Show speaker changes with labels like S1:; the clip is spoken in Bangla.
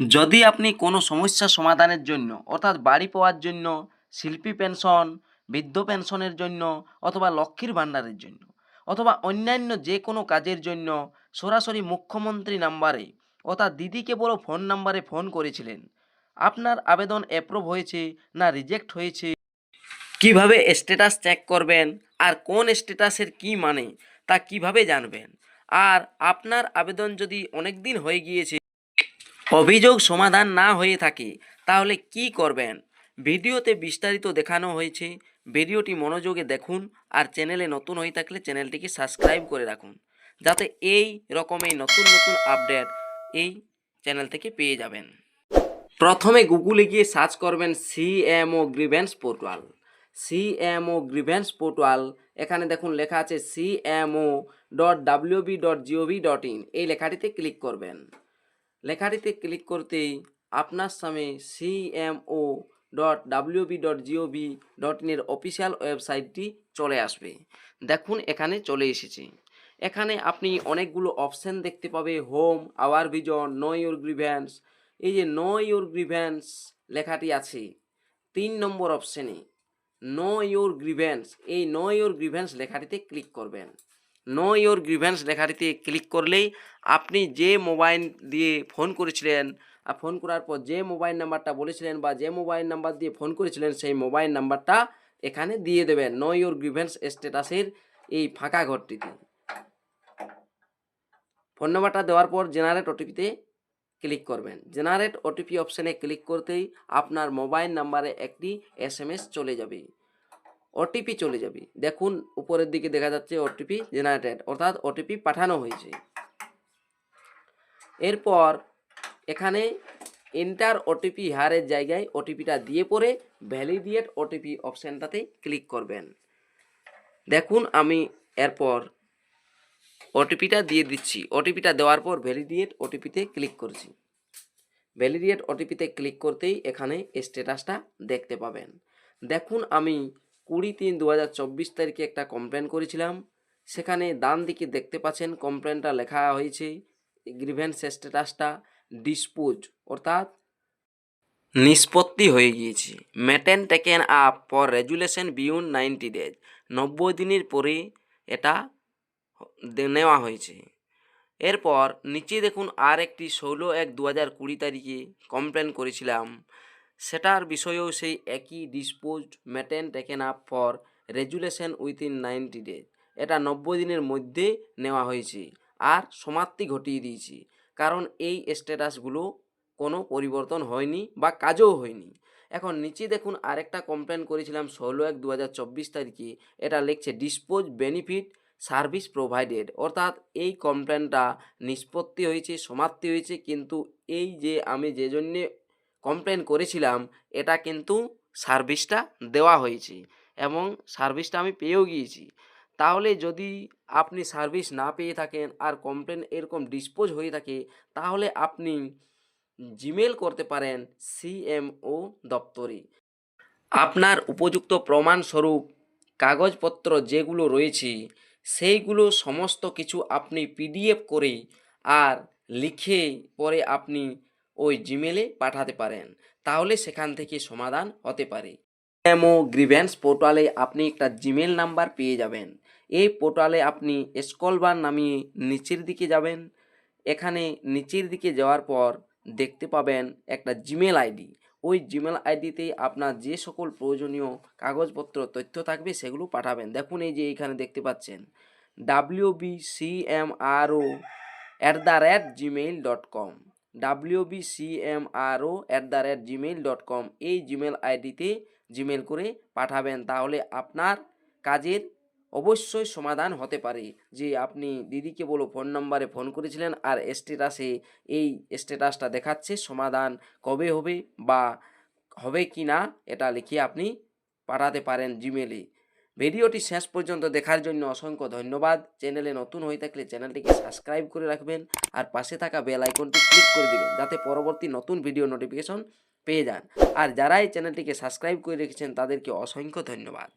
S1: যদি আপনি কোনো সমস্যা সমাধানের জন্য, অর্থাৎ বাড়ি পাওয়ার জন্য, শিল্পী পেনশন, বৃদ্ধ পেনশনের জন্য, অথবা লক্ষ্মীর ভাণ্ডারের জন্য, অথবা অন্যান্য যে কোনো কাজের জন্য সরাসরি মুখ্যমন্ত্রী নাম্বারে, অর্থাৎ দিদিকে বড় ফোন নাম্বারে ফোন করেছিলেন, আপনার আবেদন অ্যাপ্রুভ হয়েছে না রিজেক্ট হয়েছে, কীভাবে স্ট্যাটাস চেক করবেন, আর কোন স্ট্যাটাসের কি মানে তা কীভাবে জানবেন, আর আপনার আবেদন যদি অনেক দিন হয়ে গিয়েছে অভিযোগ সমাধান না হয়ে থাকে, তাহলে কি করবেন? ভিডিওতে বিস্তারিত দেখানো হয়েছে। ভিডিওটি মনোযোগে দেখুন আর চ্যানেলে নতুন হয়ে থাকলে চ্যানেলটিকে সাবস্ক্রাইব করে রাখুন, যাতে এই রকমের নতুন নতুন আপডেট এই চ্যানেল থেকে পেয়ে যাবেন। প্রথমে গুগলে গিয়ে সার্চ করবেন CMO grievance portal. CMO grievance portal, এখানে দেখুন লেখা আছে CMO dot WB dot GOV dot in, এই লেখাটিতে ক্লিক করবেন। লেখাটিতে ক্লিক করতেই আপনার সামনে CMO dot WB dot GOV dot ইনের অফিসিয়াল ওয়েবসাইটটি চলে আসবে। দেখুন, এখানে চলে এসেছে। এখানে আপনি অনেকগুলো অপশান দেখতে পাবে home our vision know your grievance এই যে নো ইউর গ্রিভ্যান্স লেখাটি আছে, তিন নম্বর অপশানে নো ইউর গ্রিভ্যান্স এই নো ইউর গ্রিভ্যান্স লেখাটিতে ক্লিক করবেন। নো ইউর গ্রিভেন্স লেখাটিতে ক্লিক করলেই আপনি যে মোবাইল দিয়ে ফোন করেছিলেন আর ফোন করার পর যে মোবাইল নাম্বারটা বলেছিলেন বা যে মোবাইল নাম্বার দিয়ে ফোন করেছিলেন, সেই মোবাইল নাম্বারটা এখানে দিয়ে দেবেন। নো ইউর গ্রিভেন্স স্ট্যাটাসের এই ফাঁকা ঘরটিতে। ফোন নাম্বারটা দেওয়ার পর জেনারেট ওটিপিতে ক্লিক করবেন। জেনারেট ওটিপি অপশানে ক্লিক করতেই আপনার মোবাইল নাম্বারে একটি এস চলে যাবে। ওটিপি চলে যাবে দেখুন উপরের দিকে দেখা যাচ্ছে ওটিপি জেনারেটেড অর্থাৎ ওটিপি পাঠানো হয়েছে এরপর এখানে এন্টার ওটিপি হারের জায়গায় ওটিপিটা দিয়ে পরে ভ্যালিডিয়েট ওটিপি অপশানটাতে ক্লিক করবেন দেখুন আমি এরপর ওটিপিটা দিয়ে দিচ্ছি ওটিপিটা দেওয়ার পর ভ্যালিডিয়েট ওটিপিতে ক্লিক করছি ভ্যালিডিয়েট ওটিপিতে ক্লিক করতেই এখানে স্ট্যাটাসটা দেখতে পাবেন দেখুন আমি কুড়ি তিন দু হাজার চব্বিশ তারিখে একটা কমপ্লেন করেছিলাম। সেখানে ডান দিকে দেখতে পাচ্ছেন কমপ্লেনটা লেখা হয়েছে গ্রিভেন্স স্ট্যাটাসটা ডিসপোজ অর্থাৎ নিষ্পত্তি হয়ে গিয়েছে। Matter taken up for resolution beyond ninety days নব্বই দিনের পরে এটা নেওয়া হয়েছে। এরপর নিচে দেখুন আর একটি ষোলো এক দু হাজার কুড়ি তারিখে কমপ্লেন করেছিলাম। সেটার বিষয়েও সেই একই dispose matter taken up for resolution within ninety days এটা নব্বই দিনের মধ্যে নেওয়া হয়েছে আর সমাপ্তি ঘটিয়ে দিয়েছি। কারণ এই স্ট্যাটাসগুলো কোনো পরিবর্তন হয়নি বা কাজও হয়নি। এখন নিচে দেখুন আরেকটা কমপ্লেন করেছিলাম ষোলো এক দু হাজার চব্বিশ তারিখে। এটা লিখছে ডিসপোজ বেনিফিট সার্ভিস প্রোভাইডেড অর্থাৎ এই কমপ্লেনটা নিষ্পত্তি হয়েছে, সমাপ্তি হয়েছে। কিন্তু এই যে আমি যে জন্যে কমপ্লেন করেছিলাম, এটা কিন্তু সার্ভিসটা দেওয়া হয়েছে এবং সার্ভিসটা আমি পেয়েও গিয়েছি। তাহলে যদি আপনি সার্ভিস না পেয়ে থাকেন আর কমপ্লেন এরকম ডিসপোজ হয়ে থাকে, তাহলে আপনি জিমেল করতে পারেন সিএমও দপ্তরে। আপনার উপযুক্ত প্রমাণস্বরূপ, কাগজপত্র যেগুলো রয়েছে, সেইগুলো সমস্ত কিছু আপনি পিডিএফ করে আর লিখে পরে আপনি ওই জিমেলে পাঠাতে পারেন, তাহলে সেখান থেকে সমাধান হতে পারে। এমও গ্রিভেন্স পোর্টালে আপনি একটা জিমেল নাম্বার পেয়ে যাবেন। এই পোর্টালে আপনি স্কল বার নামিয়ে নিচের দিকে যাবেন। এখানে নিচের দিকে যাওয়ার পর দেখতে পাবেন একটা জিমেল আইডি ওই জিমেল আইডিতে আপনার যে সকল প্রয়োজনীয় কাগজপত্র, তথ্য থাকবে সেগুলো পাঠাবেন। দেখুন এই যে এইখানে দেখতে পাচ্ছেন W B C M R O at the rate Gmail dot com W B C M R O at the rate Gmail dot com এই জিমেল আইডিতে জিমেল করে পাঠাবেন, তাহলে আপনার কাজের অবশ্যই সমাধান হতে পারে। যে আপনি দিদিকে বলো ফোন নম্বরে ফোন করেছিলেন আর স্ট্যাটাসে এই স্ট্যাটাসটা দেখাচ্ছে, সমাধান কবে হবে বা হবে কি না এটা লিখে আপনি পাঠাতে পারেন জিমেলে ভিডিওটি শেষ পর্যন্ত দেখার জন্য অসংখ্য ধন্যবাদ। চ্যানেলে নতুন হয়ে থাকলে চ্যানেলটিকে সাবস্ক্রাইব করে রাখবেন আর পাশে থাকা বেল আইকনটি ক্লিক করে দেবেন যাতে পরবর্তী নতুন ভিডিও নোটিফিকেশন পেয়ে যান। আর যারা এই চ্যানেলটিকে সাবস্ক্রাইব করে রেখেছেন তাদেরকে অসংখ্য ধন্যবাদ।